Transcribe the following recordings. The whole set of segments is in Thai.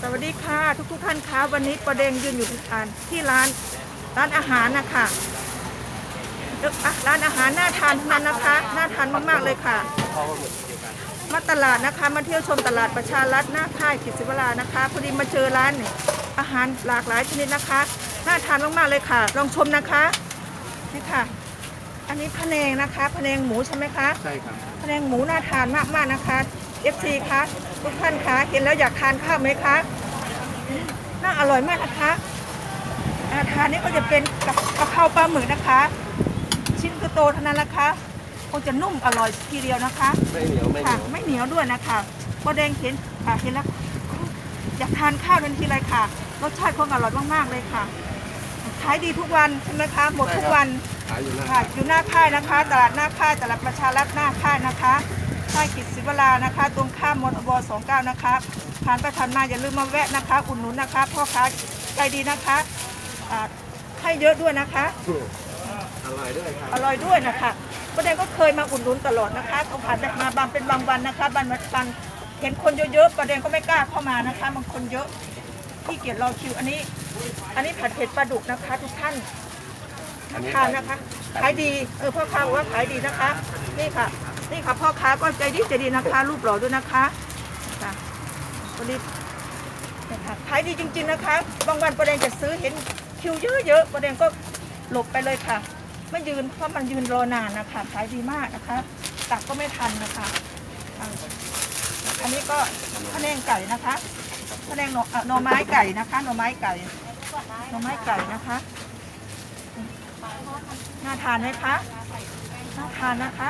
สวัสดีค่ะทุกทุกๆท่านคะวันนี้ประเด็งยืนอยู่ที่ร้านที่ร้านร้านอาหารนะคะเอ่ออะร้านอาหารน่าทานทั้งนั้นนะคะน่าทานมากๆเลยค่ะ มาตลาดนะคะมาเที่ยวชมตลาดประชารัฐหน้าค่ายกิจศิวรานะคะพอดีมาเจอร้านเนี่ยอาหารหลากหลายชนิดนะคะน่าทานมากๆเลยค่ะ ลองชมนะคะนี่ค่ะ อันนี้พะแนงนะคะพะแนงหมูใช่ไหมคะใช่ครับพะแนงหมูน่าทานมากๆนะคะ FC คะ ทุกท่านคะเห็นแล้วอยากทานข้าวไหมคะน่าอร่อยมากนะคะอาทานนี้ก็จะเป็นกับกะเพราปลาหมึกนะคะ ชิ้นโตๆเท่านั้นละคะคงจะนุ่มอร่อยทีเดียวนะคะ ไม่เหนียวไม่เหนีค่ะยวไม่เหนียวด้วยนะคะพอแดงเห็นค่ะเห็นแล้วอยากทานข้าวทันทีเลยค่ะ รสชาติคงอร่อยมากๆเลยค่ะ ขายดีทุกวันใช่ไหมคะ หมดทุกวัน ขายอยู่นะค่ะอยู่หน้าค่ายนะคะ ตลาดหน้าค่ายตลาดประชารัฐหน้าค่ายนะคะ ค่ายกิจศิวรานะคะ ตรงข้ามมทบ29 นะคะผ่านไปผ่านมาอย่าลืมมาแวะนะคะ อุดหนุนนะคะพ่อค้าใจดีนะคะอ่าให้เยอะด้วยนะคะ อร่อยด้วยครับอร่อยด้วยนะคะประเด็นก็เคยมาอุดหนุนตลอดนะคะเขาผ่านไปมาบางเป็นบางวันนะคะบางวันเห็นคนเยอะๆประเด็นก็ไม่กล้าเข้ามานะคะบางคนเยอะที่เกียจรอคิวอันนี้ อันนี้ผัดเผ็ดปลาดุกนะคะ ทุกท่านอันนี้ทานนะคะขายดีเออพ่อค้าบอกว่าขายดีนะคะ นี่ค่ะ นี่ค่ะพ่อค้าก็ใจดีใจดีนะคะ รูปหล่อด้วยนะคะค่ะวันนี้นะคะขายดีจริง ๆนะคะ บางวันประเด็นจะซื้อเห็นคิวเยอะๆประเด็นก็หลบไปเลยค่ะ ไม่ยืนเพราะมันยืนรอนานนะคะขายดีมากนะคะตักก็ไม่ทันนะคะอันนี้ก็พะแนงไก่นะคะพะแนงหน่อเอ่อหน่อไม้ไก่นะคะหน่อไม้ไก่หน่อไม้ไก่นะคะน่าทานไหมคะน่าทานนะคะ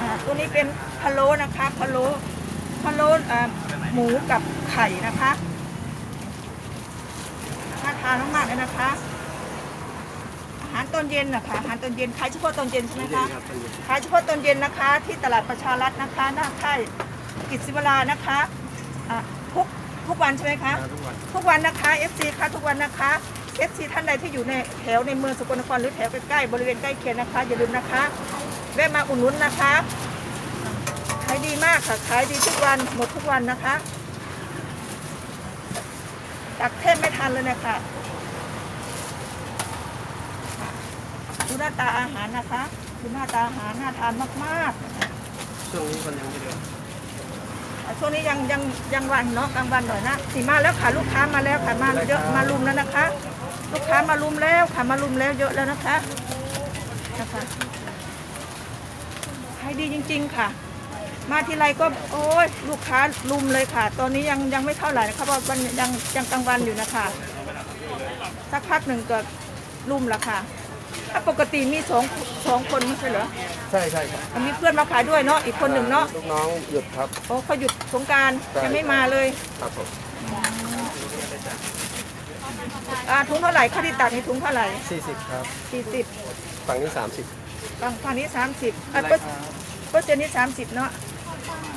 อ่าตัวนี้เป็นพะโล้นะคะพะโล้พะโล้เอ่อหมูกับไข่นะคะน่าทานมากๆเลยนะคะ อาหารตอนเย็นนะคะอาหารตอนเย็นขายเฉพาะตอนเย็นใช่ไหมคะครับขายเฉพาะตอนเย็นนะคะ ที่ตลาดประชารัฐนะคะหน้าค่ายกิจศิวรานะคะอะทุกทุกวันใช่ไหมคะ ทุกวันทุกวันนะคะ FC ค่ะทุกวันนะคะ FC ท่านใดที่อยู่ในแถวในเมืองสกลนครหรือแถวใกล้ๆบริเวณใกล้เคียงนะคะ อย่าลืมนะคะแวะมาอุดหนุนนะคะขายดีมากค่ะขายดีทุกวันหมดทุกวันนะคะตักเทศไม่ทันเลยนะคะดูหน้าตาอาหารนะคะดูหน้าตาอาหารน่าทานมากๆช่วงนี้คนยังไม่เยอะ ช่วงนี้ยังยังยังวันเนาะกลางวันหน่อยนะสีมาแล้วค่ะลูกค้ามาแล้วค่ะมาเยอะมารุมแล้วนะคะ ลูกค้ามารุมแล้วค่ะมารุมแล้วเยอะแล้วนะคะนะคะขายดีจริง ๆค่ะ มาทีไรก็โอ้ยลูกค้ารุมเลยค่ะ ตอนนี้ยังยังไม่เท่าไหร่นะคะเพราะวันยังยังกลางวันอยู่นะคะ สักพักหนึ่งก็รุมละค่ะ ถ้าปกติมีสองสองคนไม่ใช่เหรอใช่ใช่ครับมีเพื่อนมาขายด้วยเนาะอีกคนหนึ่งเนาะลูกน้องหยุดครับ โอ้เขาหยุดสงกรารใช่ ยังไม่มาเลยครับผมอ่าถุงเท่าไหร่ข้าวที่ตัดนี่ถุงเท่าไหร่40ครับสี่สิบฝั่งนี้30ฝั่งฝั่งนี้สามสิบอะเปอร์เปอร์เซ็นต์นี้สามสิบเนาะ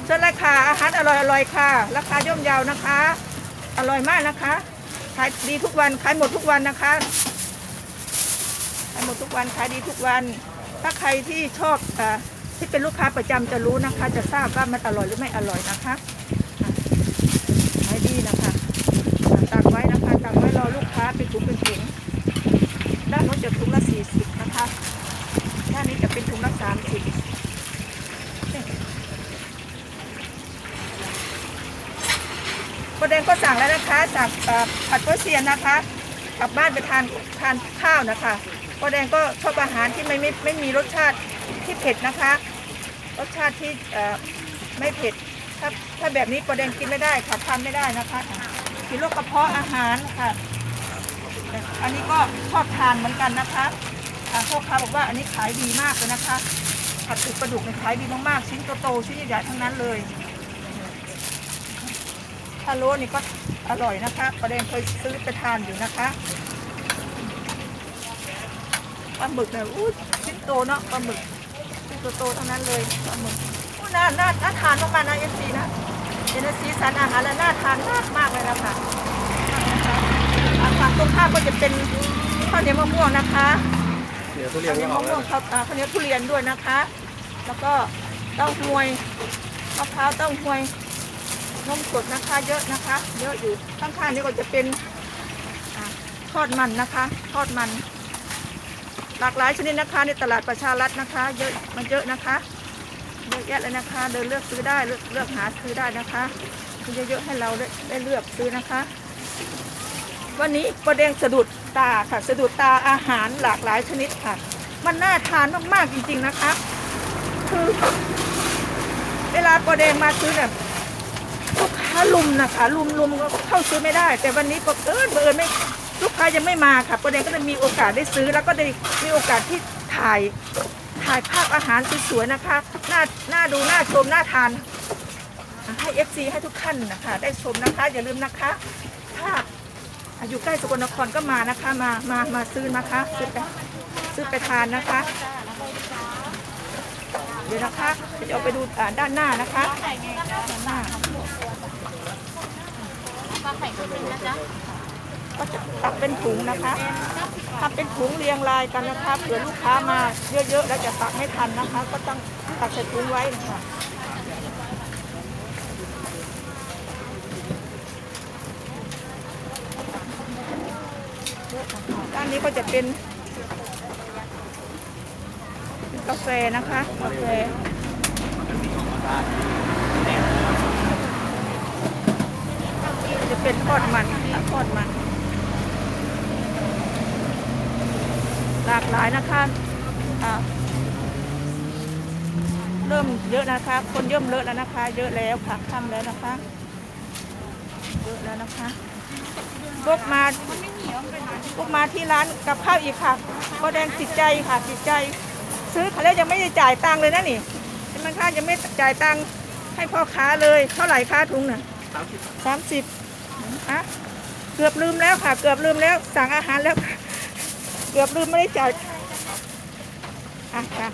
ส่วนราคาอาหารอร่อยอร่อยค่ะ ราคาย่อมเยาวนะคะ อร่อยมากนะคะขายดีทุกวันขายหมดทุกวันนะคะ ขายหมดทุกวันขายดีทุกวัน ถ้าใครที่ชอบอที่เป็นลูกค้าประจำจะรู้นะคะ จะทราบว่ามันอร่อยหรือไม่อร่อยนะคะขายดีนะคะตักไว้นะคะตักไว้รอลูกค้าเป็นถุงเป็นถุงด้านโน้นจะถุงละสี่สิบนะคะด้านนี้จะเป็นถุงละสามสิบประเด็นก็สั่งแล้วนะคะสั่งผัดโป๊ยเซียนนะคะ กลับบ้านไปทานทานข้าวนะคะประเด็นก็ชอบอาหารที่ไม่ไม่ไม่มีรสชาติที่เผ็ดนะคะ รสชาติที่เอ่อไม่เผ็ดถ้าถ้าแบบนี้ประเด็นกินไม่ได้ค่ะทานไม่ได้นะคะกินโรคกระเพาะอาหารค่ะ อันนี้ก็ชอบทานเหมือนกันนะคะพ่อค้าบอกว่าอันนี้ขายดีมากเลยนะคะผัดตึกปลาดุกเนี่ยขายดีมากๆชิ้นโตๆชิ้นใหญ่ๆทั้งนั้นเลย พะโล้นี่ก็อร่อยนะคะประเด็นเคยซื้อไปทานอยู่นะคะปลาหมึกเนี่ยอู้ชิ้นโตเนาะปลาหมึกชิ้นโตๆทั้งนั้นเลยปลาหมึกอู้น่าน่าน่าทานมากๆนะเอฟซีนะเห็นสีสันอาหารแล้วน่าทานมากมากเลยนะคะอาฝั่งตรงข้ามก็จะเป็นข้าวเหนียวมะม่วงนะคะเดี๋ยวทุเรียข้านวเหนียวมะม่วงข้าวข้าวเหนียวทุเรียนด้วยนะคะ แล้วก็เต้าหวยมะพร้าวเต้าหวย นมสดนะคะเยอะนะคะ เยอะอยู่ข้างๆนี้ก็จะเป็นอทอดมันนะคะ ทอดมัน หลากหลายชนิดนะคะในตลาดประชารัฐนะคะ เยอะมันเยอะนะคะเยอะแยะเลยนะคะ เดินเลือกซื้อได้เลือกเลือกหาซื้อได้นะคะมีเยอะๆให้เราได้ได้เลือกซื้อนะคะ วันนี้ประเด็นสะดุดตาค่ะสะดุดตาอาหารหลากหลายชนิดค่ะ มันน่าทานมากๆจริงๆนะคะ คือ เวลาประเด็นมาซื้อเนี่ย ค้าลุมนะคะลุมลุมก็เข้าซื้อไม่ได้ แต่วันนี้บังเอิญเอิญไม่ลูกค้ายังไม่มาค่ะประเด็นก็เลยมีโอกาสได้ซื้อ แล้วก็ได้มีโอกาสที่ถ่ายถ่ายภาพอาหารสวยๆนะคะน่าน่าดูน่าชมน่าทานให้ FC ให้ทุกท่านนะคะ ได้ชมนะคะ อย่าลืมนะคะ ถ้าอยู่ใกล้สกลนครก็มานะคะ มามามาซื้อนะคะ ซื้อไปซื้อไปทานนะคะ เดี๋ยวนะคะเดี๋ยวเอาไปดูด้านหน้านะคะด้านหน้า ปลาไข่ตัวนึงนะจ๊ะก็จะตักเป็นถุงนะคะทำเป็นถุงเรียงรายกันนะคะเผื่อลูกค้ามาเยอะๆแล้วจะตักไม่ทันนะคะ ก็ต้องตักใส่ถุงไว้นะคะด้านนี้ก็จะเป็นกาแฟนะคะกาแฟ จะเป็นทอดมันค่ะทอดมัน หลากหลายนะคะเริ่มเยอะนะคะ คนเริ่มเลอะแล้วนะคะ เยอะแล้วค่ะค่ำแล้วนะคะเยอะแล้วนะคะพวกมาพวกมาที่ร้านกับข้าวอีกค่ะก็แดงติดใจค่ะติดใจ ซื้อเขาแล้วยังไม่ได้จ่ายตังค์เลยนะนี่ใช่ไหมคะยังไม่จ่ายตังค์ให้พ่อค้าเลย เท่าไหร่ค่าถุงน่ะสามสิบ อะเกือบลืมแล้วค่ะ เกือบลืมแล้ว สั่งอาหารแล้ว เกือบลืมไม่ได้จ่ายอะค่ะ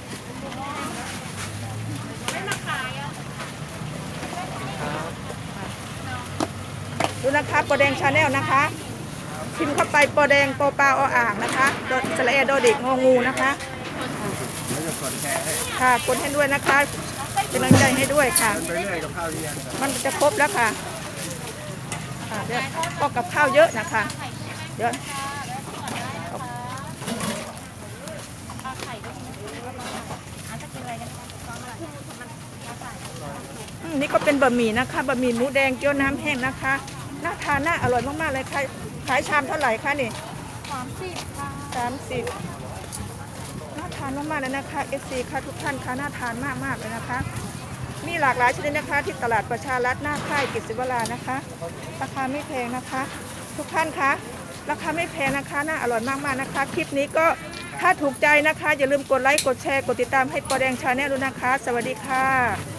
ดูนะคะปอแดงชาแนลนะคะพิมพ์เข้าไปปอแดงปอปลาออ่างนะคะโดสระเอโดเด็กงองูนะคะค่ะกดให้ด้วยนะคะเป็นกำลังใจให้ด้วยค่ะ มันจะครบแล้วค่ะ อ่าเดี๋ยวก็กับข้าวเยอะนะคะเดี๋ยวปลาไข่ก็มีอาจจะกินอะไรกันฟังหน่อยอืมนี่ก็เป็นบะหมี่นะคะบะหมี่หมูแดงเกี๊ยวน้ำแห้งนะคะน่าทานน่าอร่อยมากๆเลยค่ะขายชามเท่าไหร่คะนี่สามสิบค่ะสามสิบน่าทานมากๆเลยนะคะเอฟซีค่ะทุกท่านค่ะน่าทานมากๆเลยนะคะ มีหลากหลายชนิดนะคะ ที่ตลาดประชารัฐหน้าค่ายกิจสิวรานะคะ ราคาไม่แพงนะคะ ทุกท่านคะราคาไม่แพงนะคะน่าอร่อยมากๆนะคะ คลิปนี้ก็ถ้าถูกใจนะคะ อย่าลืมกดไลค์กดแชร์กดติดตามให้ปอแดงชาแนลด้วยนะคะ สวัสดีค่ะ